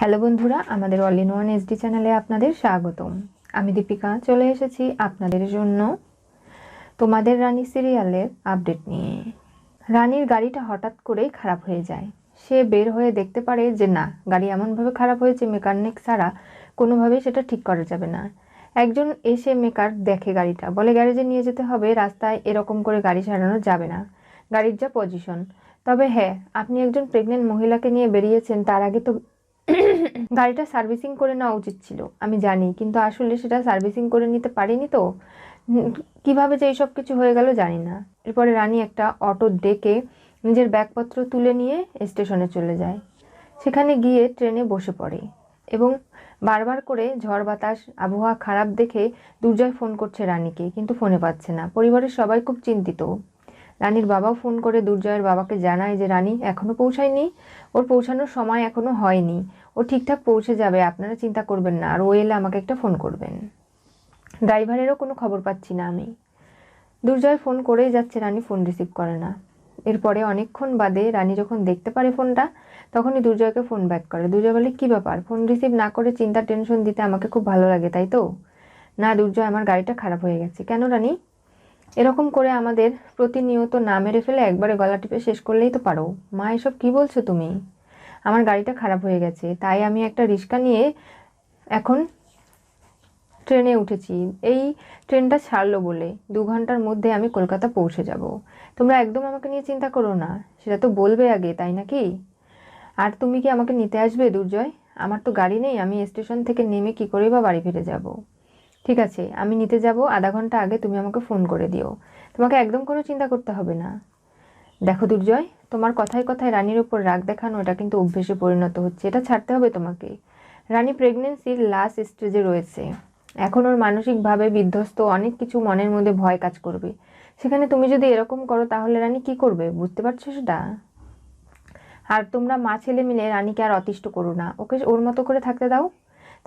Hello বন্ধুরা, আমাদের all in one SD চ্যানেলে আপনাদের স্বাগতম। আমি দীপিকা, চলে এসেছি আপনাদের জন্য তোমাদের রানী সিরিয়ালের আপডেট নিয়ে। রানীর গাড়িটা হঠাৎ করেই খারাপ হয়ে যায়। সে বের হয়ে দেখতে পারে যে, না, গাড়ি এমনভাবে খারাপ হয়েছে মেকানিক ছাড়া কোনোভাবেই সেটা ঠিক করা যাবে না। একজন এসে মেকার দেখে গাড়িটা, বলে, গ্যারেজে নিয়ে যেতে হবে, রাস্তায় এরকম করে গাড়ি সারানো যাবে না। গাড়ির যা পজিশন তবে হ্যাঁ আপনি একজন প্রেগনেন্ট মহিলাকে নিয়ে বেরিয়েছেন, তার আগে তো গাড়িটা সার্ভিসিং করে নেওয়া উচিত ছিল, আমি জানি। কিন্তু আসলে সেটা সার্ভিসিং করে নিতে পারিনি তো। কীভাবে যে এইসব কিছু হয়ে গেল জানি না। এরপরে রানী একটা অটো ডেকে নিজের ব্যাগপত্র তুলে নিয়ে স্টেশনে চলে যায়। সেখানে গিয়ে ট্রেনে বসে পড়ে এবং বারবার করে ঝড় বাতাস, আবহাওয়া খারাপ দেখে দুর্জয় ফোন করছে রানীকে, কিন্তু ফোনে পাচ্ছে না। পরিবারের সবাই খুব চিন্তিত। রানীর বাবাও ফোন করে দুর্জয়ের বাবাকে জানায় যে, রানী এখনও পৌঁছায়নি। ওর পৌঁছানোর সময় এখনও হয়নি। ও ঠিকঠাক পৌঁছে যাবে, আপনারা চিন্তা করবেন না। আর ও এলে আমাকে একটা ফোন করবেন। ড্রাইভারেরও কোনো খবর পাচ্ছি না আমি। দুর্জয় ফোন করেই যাচ্ছে, রানী ফোন রিসিভ করে না। এরপরে অনেকক্ষণ বাদে রানী যখন দেখতে পারে ফোনটা, তখনই দুর্জয়কে ফোন ব্যাক করে। দুর্জয় বলে, কী ব্যাপার? ফোন রিসিভ না করে চিন্তা টেনশন দিতে আমাকে খুব ভালো লাগে, তাই তো? না দুর্জয়, আমার গাড়িটা খারাপ হয়ে গেছে। কেন রানী? এরকম করে আমাদের প্রতিনিয়ত না মেরে ফেলে একবারে গলা টিপে শেষ করলেই তো পারো। মা, এসব কী বলছো তুমি? আমার গাড়িটা খারাপ হয়ে গেছে, তাই আমি একটা রিক্সা নিয়ে এখন ট্রেনে উঠেছি। এই ট্রেনটা ছাড়লো বলে দু ঘণ্টার মধ্যে আমি কলকাতা পৌঁছে যাব। তোমরা একদম আমাকে নিয়ে চিন্তা করো না, সেটা তো বলবে আগে, তাই নাকি? আর তুমি কি আমাকে নিতে আসবে দুর্জয়? আমার তো গাড়ি নেই, আমি স্টেশন থেকে নেমে কি করে বা বাড়ি ফিরে যাব? ঠিক আছে, আমি নিতে যাব, আধা ঘণ্টা আগে তুমি আমাকে ফোন করে দিও। তোমাকে একদম কোনো চিন্তা করতে হবে না। দেখো দুর্জয়, তোমার কথায় কথায় রানীর উপর রাগ দেখানো এটা কিন্তু অভ্যেসে পরিণত হচ্ছে, এটা ছাড়তে হবে তোমাকে। রানী প্রেগনেন্সির লাস্ট স্টেজে রয়েছে। এখন ওর মানসিকভাবে বিধ্বস্ত অনেক কিছু মনের মধ্যে ভয় কাজ করবে। সেখানে তুমি যদি এরকম করো, তাহলে রানী কি করবে? বুঝতে পারছ সেটা? আর তোমরা মা ছেলে মিলে রানীকে আর অতিষ্ঠ করো না। ওকে ওর মতো করে থাকতে দাও।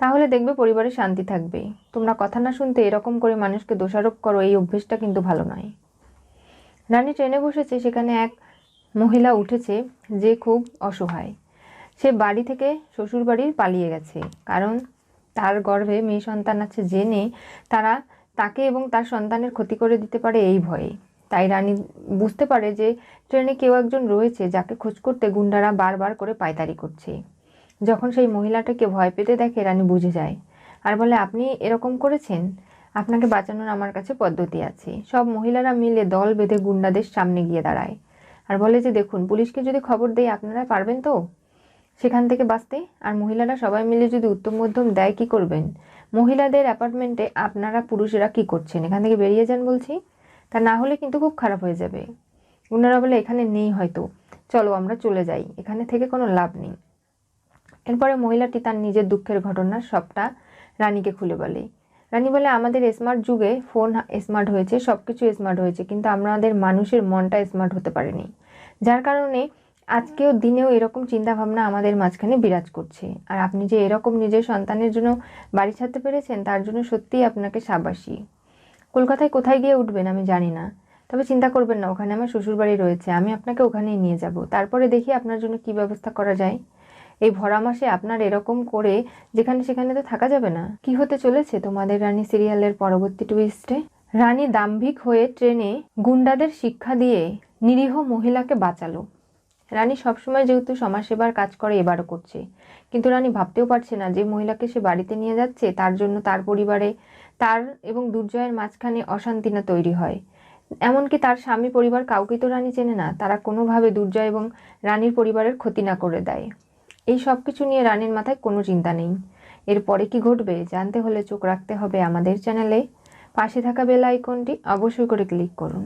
তাহলে দেখবে পরিবারে শান্তি থাকবে তোমরা কথা না শুনতে এরকম করে মানুষকে দোষারোপ করো, এই অভ্যেসটা কিন্তু ভালো নয়। রানী ট্রেনে বসেছে, সেখানে এক মহিলা উঠেছে যে খুব অসহায়। সে বাড়ি থেকে শ্বশুর বাড়ি পালিয়ে গেছে, কারণ তার গর্ভে মেয়ে সন্তান আছে জেনে তারা তাকে এবং তার সন্তানের ক্ষতি করে দিতে পারে এই ভয়ে। তাই রানী বুঝতে পারে যে ট্রেনে কেউ একজন রয়েছে, যাকে খোঁজ করতে গুন্ডারা বারবার করে পায়তারি করছে। যখন সেই মহিলাটাকে ভয় পেতে দেখে রানী বুঝে যায়। আর বলে, আপনি এরকম করেছেন? আপনাকে বাঁচানোর আমার কাছে পদ্ধতি আছে। সব মহিলারা মিলে দল বেঁধে গুন্ডাদের সামনে গিয়ে দাঁড়ায়। আর বলে যে, দেখুন, পুলিশকে যদি খবর দেয় আপনারা পারবেন তো? সেখান থেকে বাঁচতে। আর মহিলারা সবাই মিলে যদি উত্তম মধ্যম দেয়, কি করবেন? মহিলাদের অ্যাপার্টমেন্টে আপনারা পুরুষেরা কি করছেন? এখান থেকে বেরিয়ে যান বলছি। তা না হলে কিন্তু খুব খারাপ হয়ে যাবে। ওনারা বলে, এখানে নেই হয়তো। চলো, আমরা চলে যাই। এখানে থেকে কোনো লাভ নেই। এরপরে মহিলাটি তার নিজের দুঃখের ঘটনা সবটা রানীকে খুলে বলে। রানী বলে, আমাদের স্মার্ট যুগে ফোন স্মার্ট হয়েছে সব কিছু স্মার্ট হয়েছে, কিন্তু আমাদের মানুষের মনটা স্মার্ট হতে পারেনি। যার কারণে আজকেও দিনেও এরকম চিন্তাভাবনা আমাদের মাঝখানে বিরাজ করছে। আর আপনি যে এরকম নিজের সন্তানের জন্য বাড়ি ছাড়তে পেরেছেন, তার জন্য সত্যিই আপনাকে সাবাসী। কলকাতায় কোথায় গিয়ে উঠবেন আমি জানি না। তবে চিন্তা করবেন না, ওখানে আমার শ্বশুরবাড়ি রয়েছে, আমি আপনাকে ওখানেই নিয়ে যাব। তারপরে দেখি আপনার জন্য কি ব্যবস্থা করা যায়। এই ভরা মাসে আপনার এরকম করে যেখানে সেখানে তো থাকা যাবে না? কি হতে চলেছে তোমাদের রানী সিরিয়ালের পরবর্তী টুইস্টে রানী দাম্ভিক হয়ে ট্রেনে গুন্ডাদের শিক্ষা দিয়ে নিরীহ মহিলাকে বাঁচালো। রানী সবসময় যেহেতু সমাজসেবার কাজ করে, এবারও করছে। কিন্তু রানী ভাবতেও পারছে না যে মহিলাকে সে বাড়িতে নিয়ে যাচ্ছে, তার জন্য তার পরিবারে তার এবং দুর্জয়ের মাঝখানে অশান্তি না তৈরি হয়। এমনকি তার স্বামী পরিবার কাউকে তো রানী চেনে না, তারা কোনোভাবে দুর্জয় এবং রানীর পরিবারের ক্ষতি না করে দেয়। এই সব কিছু নিয়ে রানীর মাথায় কোনো চিন্তা নেই। এরপরে কি ঘটবে জানতে হলে চোখ রাখতে হবে আমাদের চ্যানেলে। পাশে থাকা বেল আইকনটি অবশ্যই করে ক্লিক করুন।